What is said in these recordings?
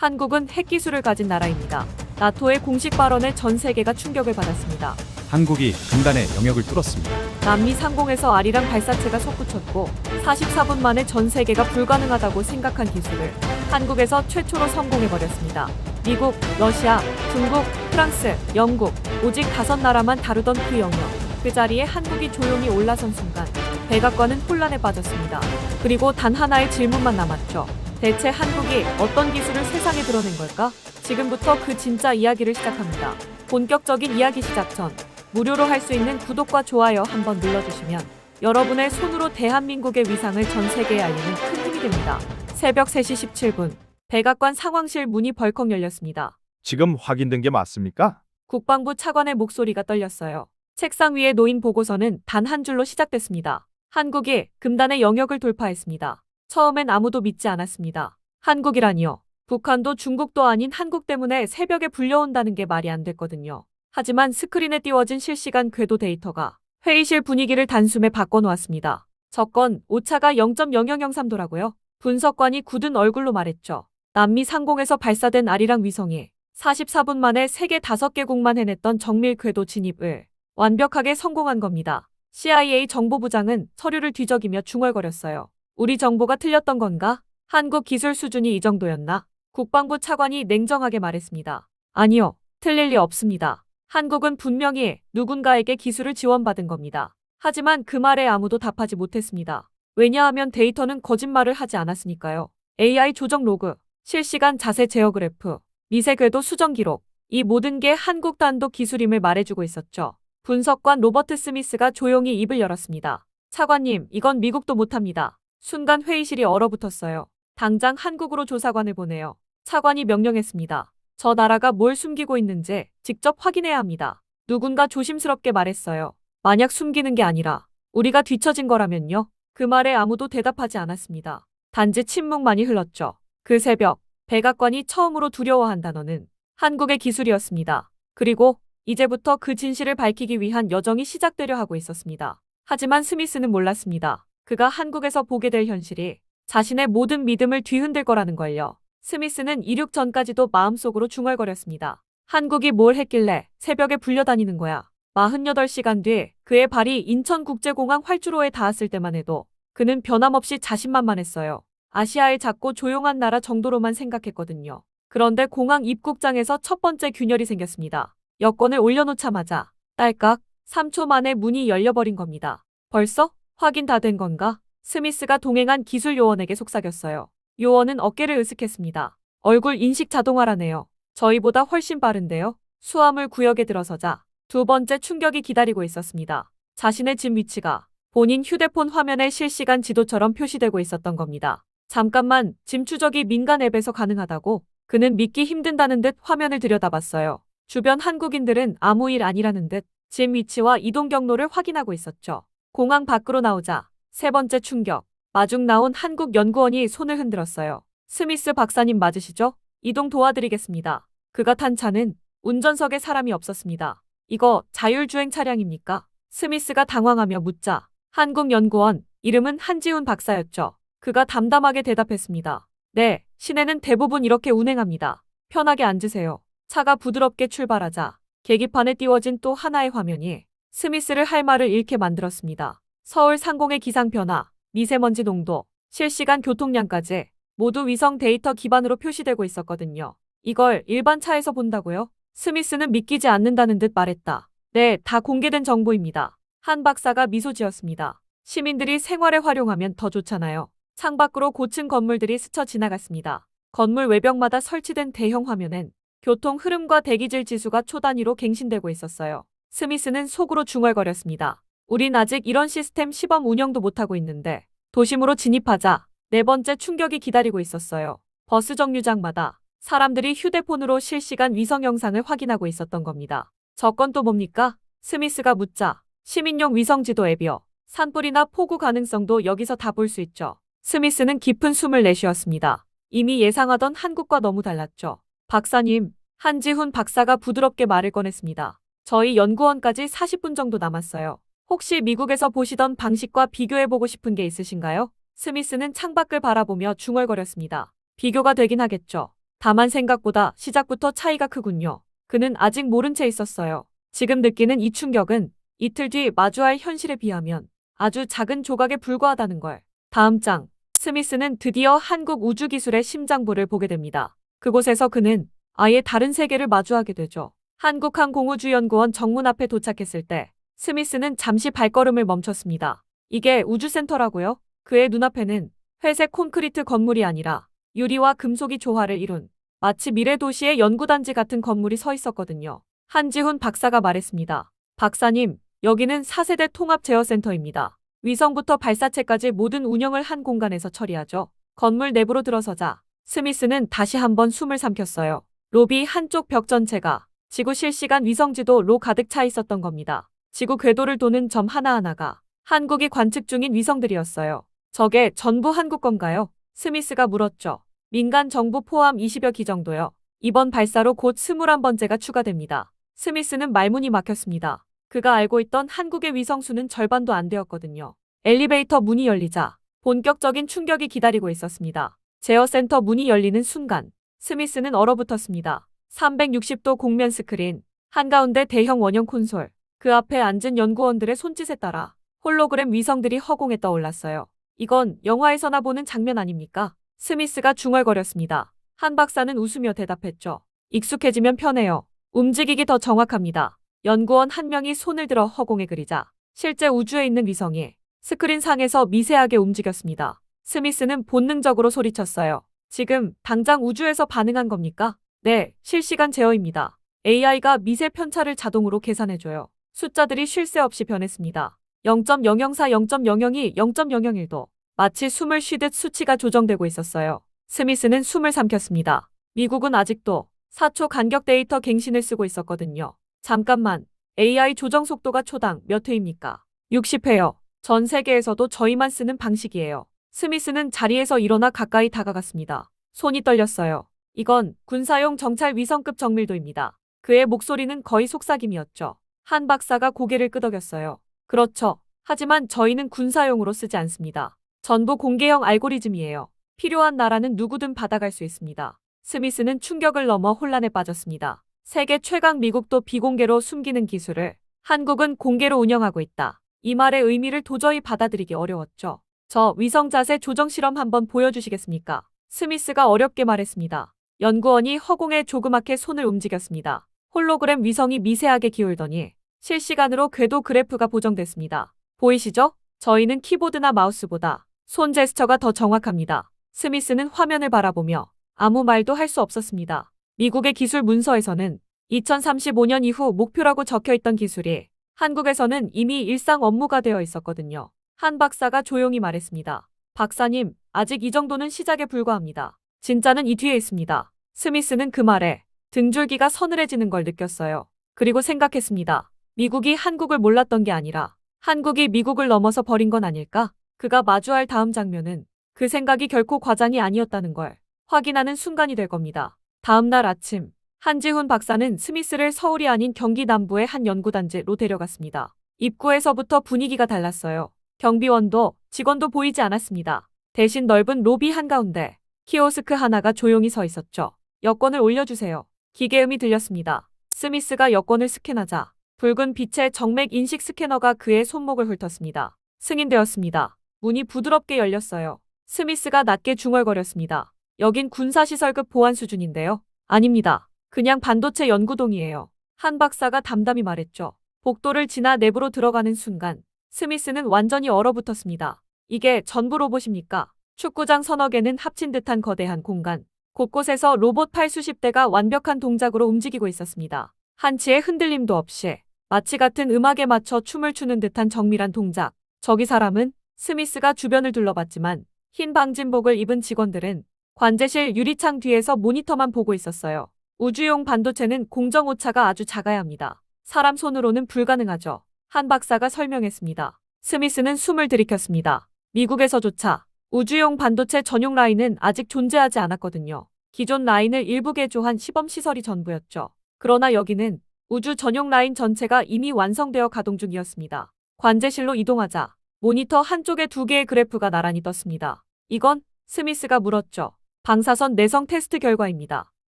한국은 핵기술을 가진 나라입니다. 나토의 공식 발언에 전 세계가 충격을 받았습니다. 한국이 금단의 영역을 뚫었습니다. 남미 상공에서 아리랑 발사체가 솟구쳤고 44분 만에 전 세계가 불가능하다고 생각한 기술을 한국에서 최초로 성공해버렸습니다. 미국, 러시아, 중국, 프랑스, 영국 오직 다섯 나라만 다루던 그 영역. 그 자리에 한국이 조용히 올라선 순간 백악관은 혼란에 빠졌습니다. 그리고 단 하나의 질문만 남았죠. 대체 한국이 어떤 기술을 세상에 드러낸 걸까? 지금부터 그 진짜 이야기를 시작합니다. 본격적인 이야기 시작 전 무료로 할 수 있는 구독과 좋아요 한번 눌러주시면 여러분의 손으로 대한민국의 위상을 전 세계에 알리는 큰 힘이 됩니다. 새벽 3시 17분 백악관 상황실 문이 벌컥 열렸습니다. 지금 확인된 게 맞습니까? 국방부 차관의 목소리가 떨렸어요. 책상 위에 놓인 보고서는 단 한 줄로 시작됐습니다. 한국이 금단의 영역을 돌파했습니다. 처음엔 아무도 믿지 않았습니다. 한국이라니요. 북한도 중국도 아닌 한국 때문에 새벽에 불려온다는 게 말이 안 됐거든요. 하지만 스크린에 띄워진 실시간 궤도 데이터가 회의실 분위기를 단숨에 바꿔놓았습니다. 저건 오차가 0.0003도라고요. 분석관이 굳은 얼굴로 말했죠. 남미 상공에서 발사된 아리랑 위성이 44분 만에 세계 5개국만 해냈던 정밀 궤도 진입을 완벽하게 성공한 겁니다. CIA 정보부장은 서류를 뒤적이며 중얼거렸어요. 우리 정보가 틀렸던 건가? 한국 기술 수준이 이 정도였나? 국방부 차관이 냉정하게 말했습니다. 아니요, 틀릴 리 없습니다. 한국은 분명히 누군가에게 기술을 지원받은 겁니다. 하지만 그 말에 아무도 답하지 못했습니다. 왜냐하면 데이터는 거짓말을 하지 않았으니까요. AI 조정 로그, 실시간 자세 제어 그래프, 미세 궤도 수정 기록, 이 모든 게 한국 단독 기술임을 말해주고 있었죠. 분석관 로버트 스미스가 조용히 입을 열었습니다. 차관님, 이건 미국도 못합니다. 순간 회의실이 얼어붙었어요. 당장 한국으로 조사관을 보내요. 차관이 명령했습니다. 저 나라가 뭘 숨기고 있는지 직접 확인해야 합니다. 누군가 조심스럽게 말했어요. 만약 숨기는 게 아니라 우리가 뒤처진 거라면요. 그 말에 아무도 대답하지 않았습니다. 단지 침묵만이 흘렀죠. 그 새벽 백악관이 처음으로 두려워한 단어는 한국의 기술이었습니다. 그리고 이제부터 그 진실을 밝히기 위한 여정이 시작되려 하고 있었습니다. 하지만 스미스는 몰랐습니다. 그가 한국에서 보게 될 현실이 자신의 모든 믿음을 뒤흔들 거라는 걸요. 스미스는 이륙 전까지도 마음속으로 중얼거렸습니다. 한국이 뭘 했길래 새벽에 불려다니는 거야. 48시간 뒤 그의 발이 인천국제공항 활주로에 닿았을 때만 해도 그는 변함없이 자신만만했어요. 아시아의 작고 조용한 나라 정도로만 생각했거든요. 그런데 공항 입국장에서 첫 번째 균열이 생겼습니다. 여권을 올려놓자마자 딸깍 3초 만에 문이 열려버린 겁니다. 벌써? 확인 다 된 건가? 스미스가 동행한 기술 요원에게 속삭였어요. 요원은 어깨를 으쓱했습니다. 얼굴 인식 자동화라네요. 저희보다 훨씬 빠른데요. 수화물 구역에 들어서자 두 번째 충격이 기다리고 있었습니다. 자신의 집 위치가 본인 휴대폰 화면에 실시간 지도처럼 표시되고 있었던 겁니다. 잠깐만 짐 추적이 민간 앱에서 가능하다고 그는 믿기 힘든다는 듯 화면을 들여다봤어요. 주변 한국인들은 아무 일 아니라는 듯 짐 위치와 이동 경로를 확인하고 있었죠. 공항 밖으로 나오자 세 번째 충격. 마중 나온 한국 연구원이 손을 흔들었어요. 스미스 박사님 맞으시죠? 이동 도와드리겠습니다. 그가 탄 차는 운전석에 사람이 없었습니다. 이거 자율주행 차량입니까? 스미스가 당황하며 묻자 한국 연구원 이름은 한지훈 박사였죠. 그가 담담하게 대답했습니다. 네, 시내는 대부분 이렇게 운행합니다. 편하게 앉으세요. 차가 부드럽게 출발하자 계기판에 띄워진 또 하나의 화면이 스미스를 할 말을 잃게 만들었습니다. 서울 상공의 기상 변화, 미세먼지 농도, 실시간 교통량까지 모두 위성 데이터 기반으로 표시되고 있었거든요. 이걸 일반 차에서 본다고요? 스미스는 믿기지 않는다는 듯 말했다. 네, 다 공개된 정보입니다. 한 박사가 미소 지었습니다. 시민들이 생활에 활용하면 더 좋잖아요. 창밖으로 고층 건물들이 스쳐 지나갔습니다. 건물 외벽마다 설치된 대형 화면엔 교통 흐름과 대기질 지수가 초 단위로 갱신되고 있었어요. 스미스는 속으로 중얼거렸습니다. 우린 아직 이런 시스템 시범 운영도 못하고 있는데 도심으로 진입하자 네 번째 충격이 기다리고 있었어요. 버스 정류장마다 사람들이 휴대폰으로 실시간 위성 영상을 확인하고 있었던 겁니다. 저건 또 뭡니까? 스미스가 묻자 시민용 위성 지도 앱이요. 산불이나 폭우 가능성도 여기서 다 볼 수 있죠. 스미스는 깊은 숨을 내쉬었습니다. 이미 예상하던 한국과 너무 달랐죠. 박사님, 한지훈 박사가 부드럽게 말을 꺼냈습니다. 저희 연구원까지 40분 정도 남았어요. 혹시 미국에서 보시던 방식과 비교해보고 싶은 게 있으신가요? 스미스는 창밖을 바라보며 중얼거렸습니다. 비교가 되긴 하겠죠. 다만 생각보다 시작부터 차이가 크군요. 그는 아직 모른 채 있었어요. 지금 느끼는 이 충격은 이틀 뒤 마주할 현실에 비하면 아주 작은 조각에 불과하다는 걸. 다음 장. 스미스는 드디어 한국 우주기술의 심장부를 보게 됩니다. 그곳에서 그는 아예 다른 세계를 마주하게 되죠. 한국항공우주연구원 정문 앞에 도착했을 때 스미스는 잠시 발걸음을 멈췄습니다. 이게 우주센터라고요? 그의 눈앞에는 회색 콘크리트 건물이 아니라 유리와 금속이 조화를 이룬 마치 미래 도시의 연구단지 같은 건물이 서 있었거든요. 한지훈 박사가 말했습니다. 박사님, 여기는 4세대 통합 제어센터입니다. 위성부터 발사체까지 모든 운영을 한 공간에서 처리하죠. 건물 내부로 들어서자 스미스는 다시 한번 숨을 삼켰어요. 로비 한쪽 벽 전체가 지구 실시간 위성지도로 가득 차 있었던 겁니다. 지구 궤도를 도는 점 하나하나가 한국이 관측 중인 위성들이었어요. 저게 전부 한국 건가요? 스미스가 물었죠. 민간 정부 포함 20여 기 정도요. 이번 발사로 곧 21번째가 추가됩니다. 스미스는 말문이 막혔습니다. 그가 알고 있던 한국의 위성수는 절반도 안 되었거든요. 엘리베이터 문이 열리자 본격적인 충격이 기다리고 있었습니다. 제어센터 문이 열리는 순간 스미스는 얼어붙었습니다. 360도 공면 스크린, 한가운데 대형 원형 콘솔, 그 앞에 앉은 연구원들의 손짓에 따라 홀로그램 위성들이 허공에 떠올랐어요. 이건 영화에서나 보는 장면 아닙니까? 스미스가 중얼거렸습니다. 한 박사는 웃으며 대답했죠. 익숙해지면 편해요. 움직이기 더 정확합니다. 연구원 한 명이 손을 들어 허공에 그리자 실제 우주에 있는 위성이 스크린 상에서 미세하게 움직였습니다. 스미스는 본능적으로 소리쳤어요. 지금 당장 우주에서 반응한 겁니까? 네, 실시간 제어입니다. AI가 미세 편차를 자동으로 계산해줘요. 숫자들이 쉴 새 없이 변했습니다. 0.004, 0.002, 0.001도 마치 숨을 쉬듯 수치가 조정되고 있었어요. 스미스는 숨을 삼켰습니다. 미국은 아직도 4초 간격 데이터 갱신을 쓰고 있었거든요. 잠깐만, AI 조정 속도가 초당 몇 회입니까? 60회요. 전 세계에서도 저희만 쓰는 방식이에요. 스미스는 자리에서 일어나 가까이 다가갔습니다. 손이 떨렸어요. 이건 군사용 정찰 위성급 정밀도입니다. 그의 목소리는 거의 속삭임이었죠. 한 박사가 고개를 끄덕였어요. 그렇죠. 하지만 저희는 군사용으로 쓰지 않습니다. 전부 공개형 알고리즘이에요. 필요한 나라는 누구든 받아갈 수 있습니다. 스미스는 충격을 넘어 혼란에 빠졌습니다. 세계 최강 미국도 비공개로 숨기는 기술을 한국은 공개로 운영하고 있다. 이 말의 의미를 도저히 받아들이기 어려웠죠. 저 위성 자세 조정 실험 한번 보여주시겠습니까? 스미스가 어렵게 말했습니다. 연구원이 허공에 조그맣게 손을 움직였습니다. 홀로그램 위성이 미세하게 기울더니 실시간으로 궤도 그래프가 보정됐습니다. 보이시죠? 저희는 키보드나 마우스보다 손 제스처가 더 정확합니다. 스미스는 화면을 바라보며 아무 말도 할 수 없었습니다. 미국의 기술 문서에서는 2035년 이후 목표라고 적혀 있던 기술이 한국에서는 이미 일상 업무가 되어 있었거든요. 한 박사가 조용히 말했습니다. 박사님, 아직 이 정도는 시작에 불과합니다. 진짜는 이 뒤에 있습니다. 스미스는 그 말에 등줄기가 서늘해지는 걸 느꼈어요. 그리고 생각했습니다. 미국이 한국을 몰랐던 게 아니라 한국이 미국을 넘어서 버린 건 아닐까? 그가 마주할 다음 장면은 그 생각이 결코 과장이 아니었다는 걸 확인하는 순간이 될 겁니다. 다음 날 아침, 한지훈 박사는 스미스를 서울이 아닌 경기 남부의 한 연구단지로 데려갔습니다. 입구에서부터 분위기가 달랐어요. 경비원도 직원도 보이지 않았습니다. 대신 넓은 로비 한가운데 키오스크 하나가 조용히 서 있었죠. 여권을 올려주세요. 기계음이 들렸습니다. 스미스가 여권을 스캔하자 붉은 빛의 정맥 인식 스캐너가 그의 손목을 훑었습니다. 승인되었습니다. 문이 부드럽게 열렸어요. 스미스가 낮게 중얼거렸습니다. 여긴 군사시설급 보안 수준인데요. 아닙니다. 그냥 반도체 연구동이에요. 한 박사가 담담히 말했죠. 복도를 지나 내부로 들어가는 순간 스미스는 완전히 얼어붙었습니다. 이게 전부 로봇입니까? 축구장 서너 개는 합친 듯한 거대한 공간. 곳곳에서 로봇 팔 수십 대가 완벽한 동작으로 움직이고 있었습니다. 한치의 흔들림도 없이 마치 같은 음악에 맞춰 춤을 추는 듯한 정밀한 동작. 저기 사람은 스미스가 주변을 둘러봤지만 흰 방진복을 입은 직원들은 관제실 유리창 뒤에서 모니터만 보고 있었어요. 우주용 반도체는 공정 오차가 아주 작아야 합니다. 사람 손으로는 불가능하죠. 한 박사가 설명했습니다. 스미스는 숨을 들이켰습니다. 미국에서조차 우주용 반도체 전용 라인은 아직 존재하지 않았거든요. 기존 라인을 일부 개조한 시범 시설이 전부였죠. 그러나 여기는 우주 전용 라인 전체가 이미 완성되어 가동 중이었습니다. 관제실로 이동하자 모니터 한쪽에 두 개의 그래프가 나란히 떴습니다. 이건 스미스가 물었죠. 방사선 내성 테스트 결과입니다.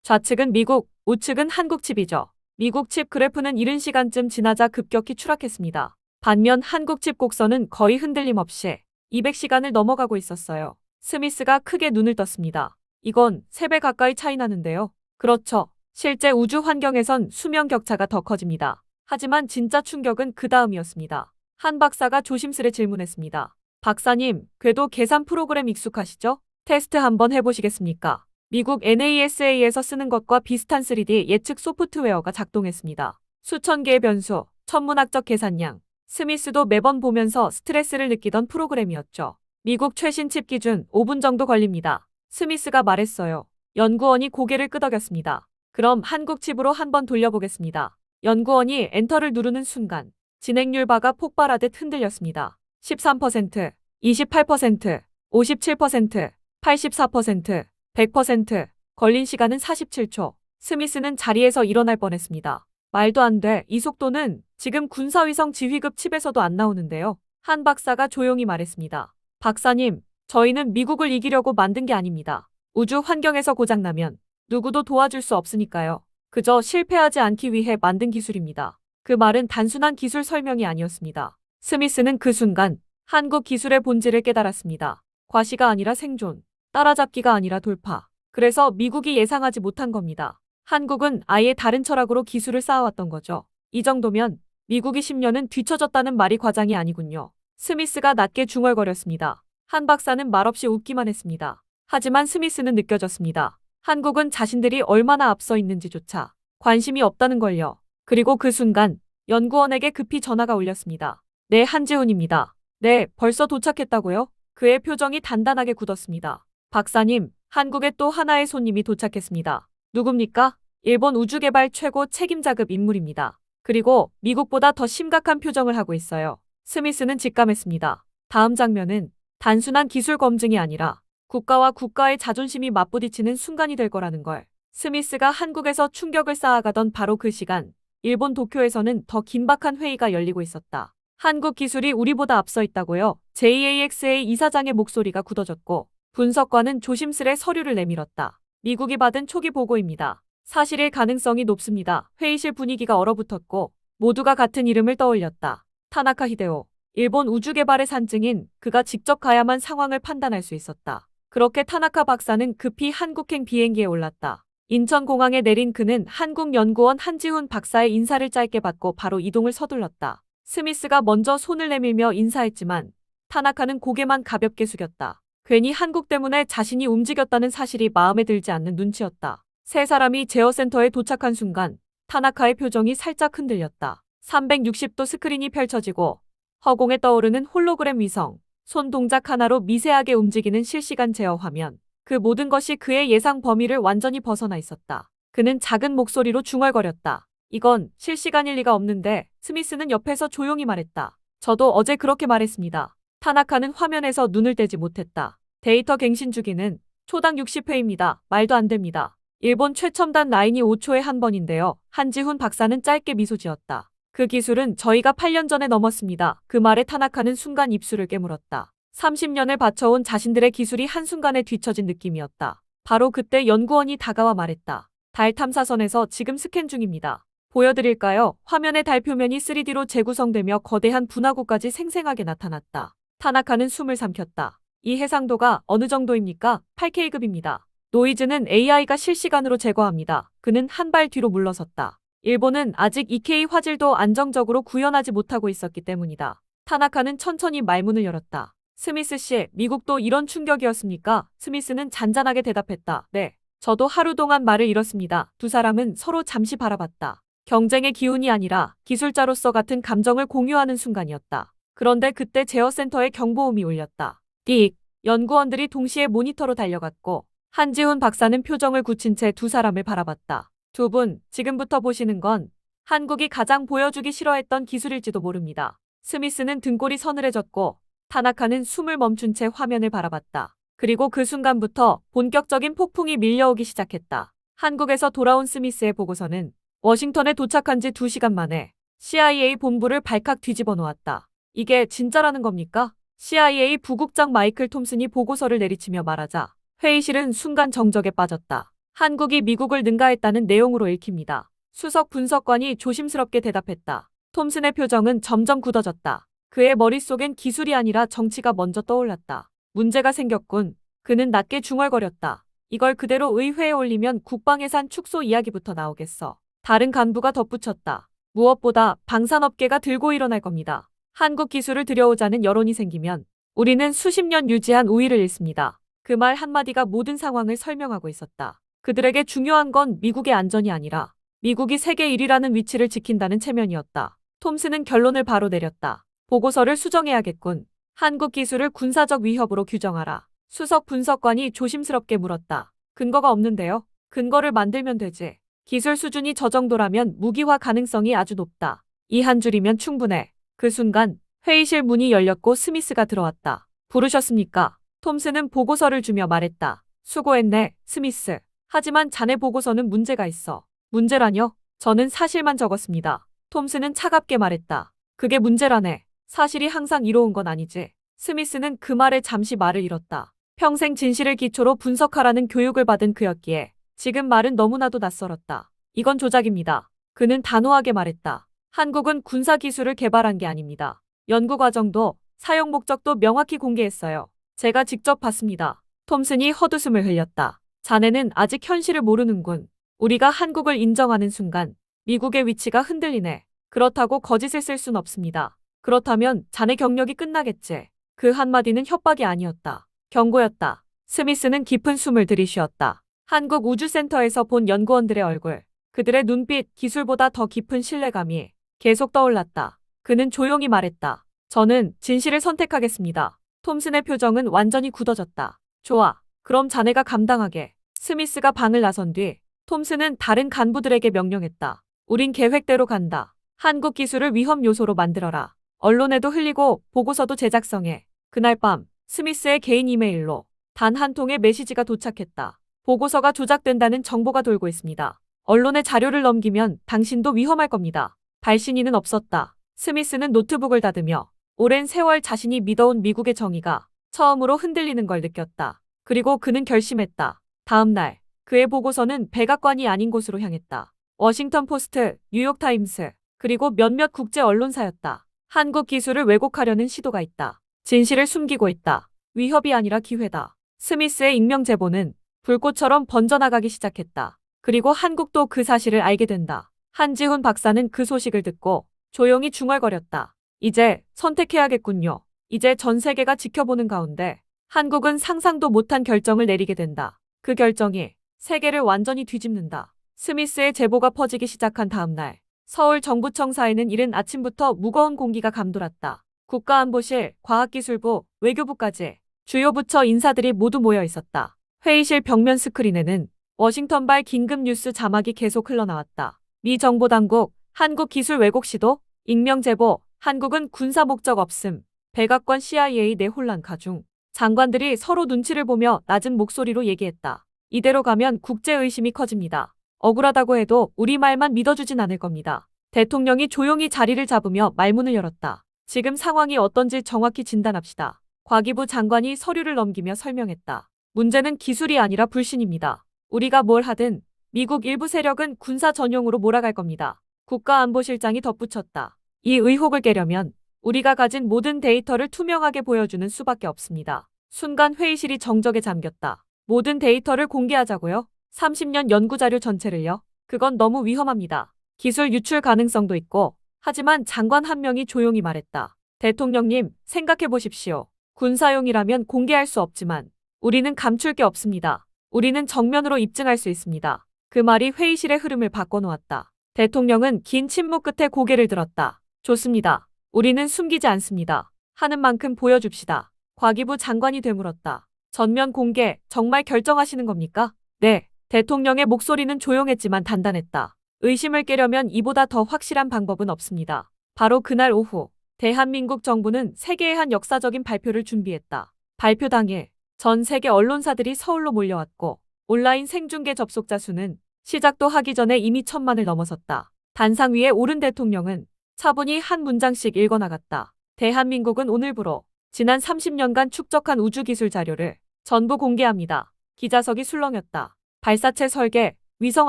좌측은 미국, 우측은 한국 칩이죠. 미국 칩 그래프는 이른 시간쯤 지나자 급격히 추락했습니다. 반면 한국 칩 곡선은 거의 흔들림 없이 200시간을 넘어가고 있었어요. 스미스가 크게 눈을 떴습니다. 이건 3배 가까이 차이 나는데요. 그렇죠. 실제 우주 환경에선 수명 격차가 더 커집니다. 하지만 진짜 충격은 그 다음이었습니다. 한 박사가 조심스레 질문했습니다. 박사님, 궤도 계산 프로그램 익숙하시죠? 테스트 한번 해보시겠습니까? 미국 NASA에서 쓰는 것과 비슷한 3D 예측 소프트웨어가 작동했습니다. 수천 개의 변수, 천문학적 계산량. 스미스도 매번 보면서 스트레스를 느끼던 프로그램이었죠. 미국 최신 칩 기준 5분 정도 걸립니다. 스미스가 말했어요. 연구원이 고개를 끄덕였습니다. 그럼 한국 칩으로 한번 돌려보겠습니다. 연구원이 엔터를 누르는 순간 진행률 바가 폭발하듯 흔들렸습니다. 13%, 28%, 57%, 84%, 100%, 걸린 시간은 47초. 스미스는 자리에서 일어날 뻔했습니다. 말도 안 돼. 이 속도는 지금 군사위성 지휘급 칩에서도 안 나오는데요. 한 박사가 조용히 말했습니다. 박사님, 저희는 미국을 이기려고 만든 게 아닙니다. 우주 환경에서 고장나면 누구도 도와줄 수 없으니까요. 그저 실패하지 않기 위해 만든 기술입니다. 그 말은 단순한 기술 설명이 아니었습니다. 스미스는 그 순간 한국 기술의 본질을 깨달았습니다. 과시가 아니라 생존, 따라잡기가 아니라 돌파. 그래서 미국이 예상하지 못한 겁니다. 한국은 아예 다른 철학으로 기술을 쌓아왔던 거죠. 이 정도면 미국이 10년은 뒤처졌다는 말이 과장이 아니군요. 스미스가 낮게 중얼거렸습니다. 한 박사는 말없이 웃기만 했습니다. 하지만 스미스는 느껴졌습니다. 한국은 자신들이 얼마나 앞서 있는지조차 관심이 없다는 걸요. 그리고 그 순간 연구원에게 급히 전화가 울렸습니다. 네, 한지훈입니다. 네, 벌써 도착했다고요? 그의 표정이 단단하게 굳었습니다. 박사님, 한국에 또 하나의 손님이 도착했습니다. 누굽니까? 일본 우주개발 최고 책임자급 인물입니다. 그리고 미국보다 더 심각한 표정을 하고 있어요. 스미스는 직감했습니다. 다음 장면은 단순한 기술 검증이 아니라 국가와 국가의 자존심이 맞부딪히는 순간이 될 거라는 걸. 스미스가 한국에서 충격을 쌓아가던 바로 그 시간, 일본 도쿄에서는 더 긴박한 회의가 열리고 있었다. 한국 기술이 우리보다 앞서 있다고요. JAXA 이사장의 목소리가 굳어졌고 분석관은 조심스레 서류를 내밀었다. 미국이 받은 초기 보고입니다. 사실일 가능성이 높습니다. 회의실 분위기가 얼어붙었고 모두가 같은 이름을 떠올렸다. 타나카 히데오. 일본 우주개발의 산증인 그가 직접 가야만 상황을 판단할 수 있었다. 그렇게 타나카 박사는 급히 한국행 비행기에 올랐다. 인천공항에 내린 그는 한국연구원 한지훈 박사의 인사를 짧게 받고 바로 이동을 서둘렀다. 스미스가 먼저 손을 내밀며 인사했지만 타나카는 고개만 가볍게 숙였다. 괜히 한국 때문에 자신이 움직였다는 사실이 마음에 들지 않는 눈치였다. 세 사람이 제어센터에 도착한 순간 타나카의 표정이 살짝 흔들렸다. 360도 스크린이 펼쳐지고 허공에 떠오르는 홀로그램 위성, 손 동작 하나로 미세하게 움직이는 실시간 제어 화면. 그 모든 것이 그의 예상 범위를 완전히 벗어나 있었다. 그는 작은 목소리로 중얼거렸다. 이건 실시간일 리가 없는데 스미스는 옆에서 조용히 말했다. 저도 어제 그렇게 말했습니다. 타나카는 화면에서 눈을 떼지 못했다. 데이터 갱신 주기는 초당 60회입니다. 말도 안 됩니다. 일본 최첨단 라인이 5초에 한 번인데요. 한지훈 박사는 짧게 미소 지었다. 그 기술은 저희가 8년 전에 넘었습니다. 그 말에 타나카는 순간 입술을 깨물었다. 30년을 바쳐온 자신들의 기술이 한순간에 뒤처진 느낌이었다. 바로 그때 연구원이 다가와 말했다. 달 탐사선에서 지금 스캔 중입니다. 보여드릴까요? 화면의 달 표면이 3D로 재구성되며 거대한 분화구까지 생생하게 나타났다. 타나카는 숨을 삼켰다. 이 해상도가 어느 정도입니까? 8K급입니다. 노이즈는 AI가 실시간으로 제거합니다. 그는 한 발 뒤로 물러섰다. 일본은 아직 2K 화질도 안정적으로 구현하지 못하고 있었기 때문이다. 타나카는 천천히 말문을 열었다. 스미스 씨, 미국도 이런 충격이었습니까? 스미스는 잔잔하게 대답했다. 네. 저도 하루 동안 말을 잃었습니다. 두 사람은 서로 잠시 바라봤다. 경쟁의 기운이 아니라 기술자로서 같은 감정을 공유하는 순간이었다. 그런데 그때 제어센터에 경보음이 울렸다. 띡. 연구원들이 동시에 모니터로 달려갔고 한지훈 박사는 표정을 굳힌 채 두 사람을 바라봤다. 두 분, 지금부터 보시는 건 한국이 가장 보여주기 싫어했던 기술일지도 모릅니다. 스미스는 등골이 서늘해졌고 타나카는 숨을 멈춘 채 화면을 바라봤다. 그리고 그 순간부터 본격적인 폭풍이 밀려오기 시작했다. 한국에서 돌아온 스미스의 보고서는 워싱턴에 도착한 지 2시간 만에 CIA 본부를 발칵 뒤집어 놓았다. 이게 진짜라는 겁니까? CIA 부국장 마이클 톰슨이 보고서를 내리치며 말하자 회의실은 순간 정적에 빠졌다. 한국이 미국을 능가했다는 내용으로 읽힙니다. 수석 분석관이 조심스럽게 대답했다. 톰슨의 표정은 점점 굳어졌다. 그의 머릿속엔 기술이 아니라 정치가 먼저 떠올랐다. 문제가 생겼군. 그는 낮게 중얼거렸다. 이걸 그대로 의회에 올리면 국방예산 축소 이야기부터 나오겠어. 다른 간부가 덧붙였다. 무엇보다 방산업계가 들고 일어날 겁니다. 한국 기술을 들여오자는 여론이 생기면 우리는 수십 년 유지한 우위를 잃습니다. 그 말 한마디가 모든 상황을 설명하고 있었다. 그들에게 중요한 건 미국의 안전이 아니라 미국이 세계 1위라는 위치를 지킨다는 체면이었다. 톰슨은 결론을 바로 내렸다. 보고서를 수정해야겠군. 한국 기술을 군사적 위협으로 규정하라. 수석 분석관이 조심스럽게 물었다. 근거가 없는데요? 근거를 만들면 되지. 기술 수준이 저 정도라면 무기화 가능성이 아주 높다. 이 한 줄이면 충분해. 그 순간 회의실 문이 열렸고 스미스가 들어왔다. 부르셨습니까? 톰슨은 보고서를 주며 말했다. 수고했네, 스미스. 하지만 자네 보고서는 문제가 있어. 문제라뇨? 저는 사실만 적었습니다. 톰슨은 차갑게 말했다. 그게 문제라네. 사실이 항상 이로운 건 아니지. 스미스는 그 말에 잠시 말을 잃었다. 평생 진실을 기초로 분석하라는 교육을 받은 그였기에 지금 말은 너무나도 낯설었다. 이건 조작입니다. 그는 단호하게 말했다. 한국은 군사 기술을 개발한 게 아닙니다. 연구 과정도 사용 목적도 명확히 공개했어요. 제가 직접 봤습니다. 톰슨이 헛웃음을 흘렸다. 자네는 아직 현실을 모르는군. 우리가 한국을 인정하는 순간 미국의 위치가 흔들리네. 그렇다고 거짓을 쓸 순 없습니다. 그렇다면 자네 경력이 끝나겠지. 그 한마디는 협박이 아니었다. 경고였다. 스미스는 깊은 숨을 들이쉬었다. 한국 우주센터에서 본 연구원들의 얼굴, 그들의 눈빛, 기술보다 더 깊은 신뢰감이 계속 떠올랐다. 그는 조용히 말했다. 저는 진실을 선택하겠습니다. 톰슨의 표정은 완전히 굳어졌다. 좋아. 그럼 자네가 감당하게. 스미스가 방을 나선 뒤 톰슨은 다른 간부들에게 명령했다. 우린 계획대로 간다. 한국 기술을 위험 요소로 만들어라. 언론에도 흘리고 보고서도 제작성해. 그날 밤 스미스의 개인 이메일로 단 한 통의 메시지가 도착했다. 보고서가 조작된다는 정보가 돌고 있습니다. 언론에 자료를 넘기면 당신도 위험할 겁니다. 발신인은 없었다. 스미스는 노트북을 닫으며 오랜 세월 자신이 믿어온 미국의 정의가 처음으로 흔들리는 걸 느꼈다. 그리고 그는 결심했다. 다음 날 그의 보고서는 백악관이 아닌 곳으로 향했다. 워싱턴 포스트, 뉴욕 타임스, 그리고 몇몇 국제 언론사였다. 한국 기술을 왜곡하려는 시도가 있다. 진실을 숨기고 있다. 위협이 아니라 기회다. 스미스의 익명 제보는 불꽃처럼 번져나가기 시작했다. 그리고 한국도 그 사실을 알게 된다. 한지훈 박사는 그 소식을 듣고 조용히 중얼거렸다. 이제 선택해야겠군요. 이제 전 세계가 지켜보는 가운데 한국은 상상도 못한 결정을 내리게 된다. 그 결정이 세계를 완전히 뒤집는다. 스미스의 제보가 퍼지기 시작한 다음 날, 서울 정부청사에는 이른 아침부터 무거운 공기가 감돌았다. 국가안보실, 과학기술부, 외교부까지 주요 부처 인사들이 모두 모여 있었다. 회의실 벽면 스크린에는 워싱턴발 긴급 뉴스 자막이 계속 흘러나왔다. 미 정보당국, 한국 기술 왜곡 시도, 익명 제보, 한국은 군사 목적 없음, 백악관 CIA 내 혼란 가중. 장관들이 서로 눈치를 보며 낮은 목소리로 얘기했다. 이대로 가면 국제 의심이 커집니다. 억울하다고 해도 우리 말만 믿어주진 않을 겁니다. 대통령이 조용히 자리를 잡으며 말문을 열었다. 지금 상황이 어떤지 정확히 진단합시다. 과기부 장관이 서류를 넘기며 설명했다. 문제는 기술이 아니라 불신입니다. 우리가 뭘 하든 미국 일부 세력은 군사 전용으로 몰아갈 겁니다. 국가안보실장이 덧붙였다. 이 의혹을 깨려면 우리가 가진 모든 데이터를 투명하게 보여주는 수밖에 없습니다. 순간 회의실이 정적에 잠겼다. 모든 데이터를 공개하자고요? 30년 연구자료 전체를요? 그건 너무 위험합니다. 기술 유출 가능성도 있고, 하지만 장관 한 명이 조용히 말했다. 대통령님, 생각해 보십시오. 군사용이라면 공개할 수 없지만, 우리는 감출 게 없습니다. 우리는 정면으로 입증할 수 있습니다. 그 말이 회의실의 흐름을 바꿔놓았다. 대통령은 긴 침묵 끝에 고개를 들었다. 좋습니다. 우리는 숨기지 않습니다. 하는 만큼 보여줍시다. 과기부 장관이 되물었다. 전면 공개, 정말 결정하시는 겁니까? 네. 대통령의 목소리는 조용했지만 단단했다. 의심을 깨려면 이보다 더 확실한 방법은 없습니다. 바로 그날 오후, 대한민국 정부는 세계의 한 역사적인 발표를 준비했다. 발표 당일, 전 세계 언론사들이 서울로 몰려왔고, 온라인 생중계 접속자 수는 시작도 하기 전에 이미 천만을 넘어섰다. 단상 위에 오른 대통령은 차분히 한 문장씩 읽어나갔다. 대한민국은 오늘부로 지난 30년간 축적한 우주기술 자료를 전부 공개합니다. 기자석이 술렁였다. 발사체 설계, 위성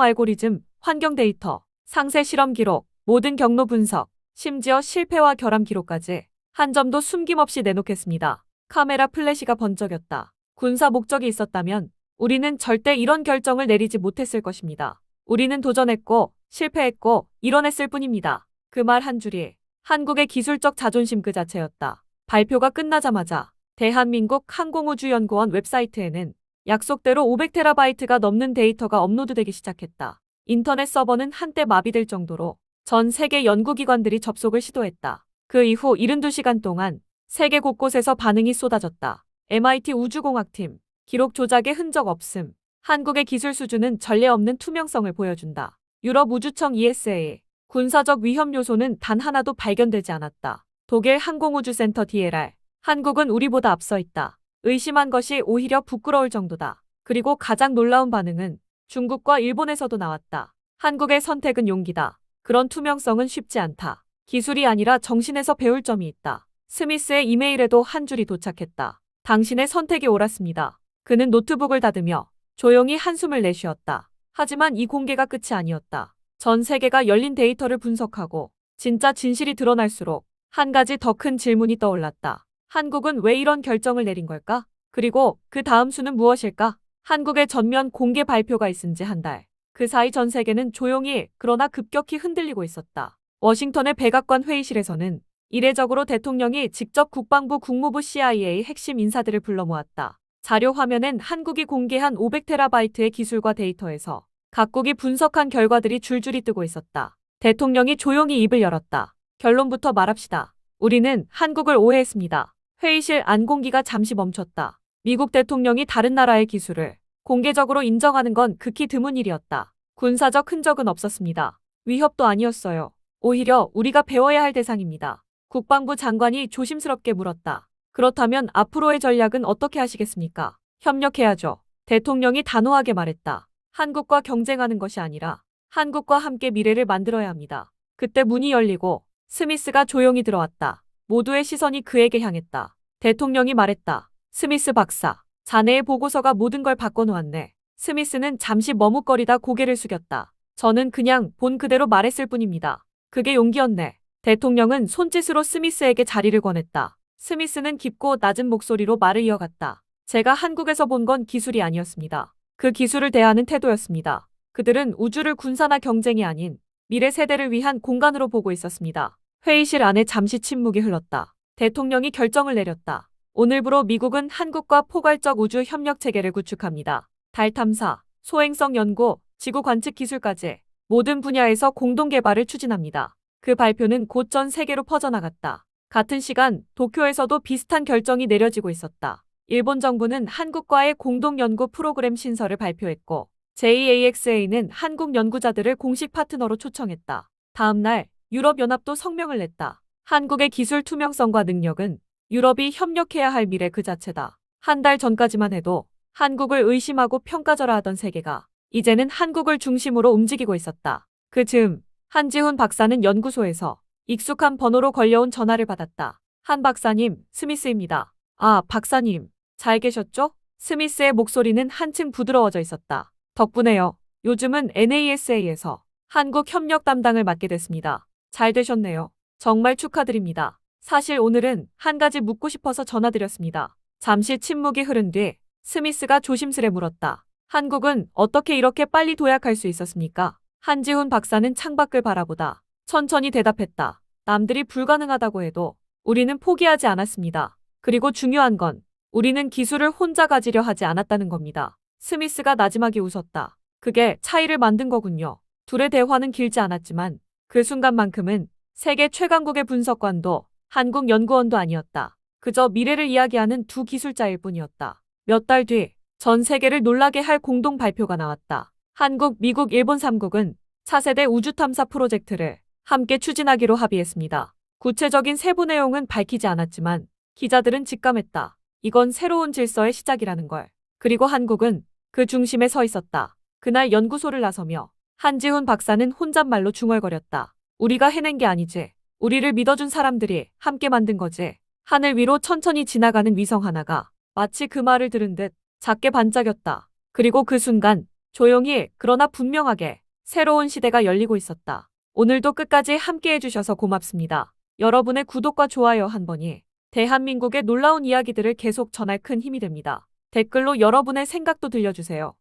알고리즘, 환경 데이터, 상세 실험 기록, 모든 경로 분석, 심지어 실패와 결함 기록까지 한 점도 숨김없이 내놓겠습니다. 카메라 플래시가 번쩍였다. 군사 목적이 있었다면 우리는 절대 이런 결정을 내리지 못했을 것입니다. 우리는 도전했고 실패했고 이뤄냈을 뿐입니다. 그 말 한 줄이 한국의 기술적 자존심 그 자체였다. 발표가 끝나자마자 대한민국 항공우주연구원 웹사이트에는 약속대로 500테라바이트가 넘는 데이터가 업로드되기 시작했다. 인터넷 서버는 한때 마비될 정도로 전 세계 연구기관들이 접속을 시도했다. 그 이후 72시간 동안 세계 곳곳에서 반응이 쏟아졌다. MIT 우주공학팀, 기록 조작의 흔적 없음. 한국의 기술 수준은 전례 없는 투명성을 보여준다. 유럽 우주청 ESA, 군사적 위험 요소는 단 하나도 발견되지 않았다. 독일 항공우주센터 DLR, 한국은 우리보다 앞서 있다. 의심한 것이 오히려 부끄러울 정도다. 그리고 가장 놀라운 반응은 중국과 일본에서도 나왔다. 한국의 선택은 용기다. 그런 투명성은 쉽지 않다. 기술이 아니라 정신에서 배울 점이 있다. 스미스의 이메일에도 한 줄이 도착했다. 당신의 선택이 옳았습니다. 그는 노트북을 닫으며 조용히 한숨을 내쉬었다. 하지만 이 공개가 끝이 아니었다. 전 세계가 열린 데이터를 분석하고 진짜 진실이 드러날수록 한 가지 더 큰 질문이 떠올랐다. 한국은 왜 이런 결정을 내린 걸까? 그리고 그 다음 수는 무엇일까? 한국의 전면 공개 발표가 있은 지 한 달. 그 사이 전 세계는 조용히 그러나 급격히 흔들리고 있었다. 워싱턴의 백악관 회의실에서는 이례적으로 대통령이 직접 국방부 국무부 CIA 핵심 인사들을 불러 모았다. 자료 화면엔 한국이 공개한 500테라바이트의 기술과 데이터에서 각국이 분석한 결과들이 줄줄이 뜨고 있었다. 대통령이 조용히 입을 열었다. 결론부터 말합시다. 우리는 한국을 오해했습니다. 회의실 안 공기가 잠시 멈췄다. 미국 대통령이 다른 나라의 기술을 공개적으로 인정하는 건 극히 드문 일이었다. 군사적 흔적은 없었습니다. 위협도 아니었어요. 오히려 우리가 배워야 할 대상입니다. 국방부 장관이 조심스럽게 물었다. 그렇다면 앞으로의 전략은 어떻게 하시겠습니까? 협력해야죠. 대통령이 단호하게 말했다. 한국과 경쟁하는 것이 아니라 한국과 함께 미래를 만들어야 합니다. 그때 문이 열리고 스미스가 조용히 들어왔다. 모두의 시선이 그에게 향했다. 대통령이 말했다. 스미스 박사, 자네의 보고서가 모든 걸 바꿔놓았네. 스미스는 잠시 머뭇거리다 고개를 숙였다. 저는 그냥 본 그대로 말했을 뿐입니다. 그게 용기였네. 대통령은 손짓으로 스미스에게 자리를 권했다. 스미스는 깊고 낮은 목소리로 말을 이어갔다. 제가 한국에서 본 건 기술이 아니었습니다. 그 기술을 대하는 태도였습니다. 그들은 우주를 군사나 경쟁이 아닌 미래 세대를 위한 공간으로 보고 있었습니다. 회의실 안에 잠시 침묵이 흘렀다. 대통령이 결정을 내렸다. 오늘부로 미국은 한국과 포괄적 우주 협력 체계를 구축합니다. 달 탐사, 소행성 연구, 지구 관측 기술까지 모든 분야에서 공동 개발을 추진합니다. 그 발표는 곧 전 세계로 퍼져나갔다. 같은 시간 도쿄에서도 비슷한 결정이 내려지고 있었다. 일본 정부는 한국과의 공동 연구 프로그램 신설을 발표했고 JAXA는 한국 연구자들을 공식 파트너로 초청했다. 다음 날 유럽연합도 성명을 냈다. 한국의 기술 투명성과 능력은 유럽이 협력해야 할 미래 그 자체다. 한 달 전까지만 해도 한국을 의심하고 평가절하 하던 세계가 이제는 한국을 중심으로 움직이고 있었다. 그 즈음 한지훈 박사는 연구소에서 익숙한 번호로 걸려온 전화를 받았다. 한 박사님, 스미스입니다. 아, 박사님. 잘 계셨죠? 스미스의 목소리는 한층 부드러워져 있었다. 덕분에요. 요즘은 NASA에서 한국 협력 담당을 맡게 됐습니다. 잘 되셨네요. 정말 축하드립니다. 사실 오늘은 한 가지 묻고 싶어서 전화드렸습니다. 잠시 침묵이 흐른 뒤 스미스가 조심스레 물었다. 한국은 어떻게 이렇게 빨리 도약할 수 있었습니까? 한지훈 박사는 창밖을 바라보다 천천히 대답했다. 남들이 불가능하다고 해도 우리는 포기하지 않았습니다. 그리고 중요한 건 우리는 기술을 혼자 가지려 하지 않았다는 겁니다. 스미스가 나지막이 웃었다. 그게 차이를 만든 거군요. 둘의 대화는 길지 않았지만 그 순간만큼은 세계 최강국의 분석관도 한국 연구원도 아니었다. 그저 미래를 이야기하는 두 기술자일 뿐이었다. 몇 달 뒤 전 세계를 놀라게 할 공동 발표가 나왔다. 한국, 미국, 일본 3국은 차세대 우주 탐사 프로젝트를 함께 추진하기로 합의했습니다. 구체적인 세부 내용은 밝히지 않았지만 기자들은 직감했다. 이건 새로운 질서의 시작이라는 걸. 그리고 한국은 그 중심에 서 있었다. 그날 연구소를 나서며 한지훈 박사는 혼잣말로 중얼거렸다. 우리가 해낸 게 아니지. 우리를 믿어준 사람들이 함께 만든 거지. 하늘 위로 천천히 지나가는 위성 하나가 마치 그 말을 들은 듯 작게 반짝였다. 그리고 그 순간 조용히 그러나 분명하게 새로운 시대가 열리고 있었다. 오늘도 끝까지 함께 해주셔서 고맙습니다. 여러분의 구독과 좋아요 한 번이 대한민국의 놀라운 이야기들을 계속 전할 큰 힘이 됩니다. 댓글로 여러분의 생각도 들려주세요.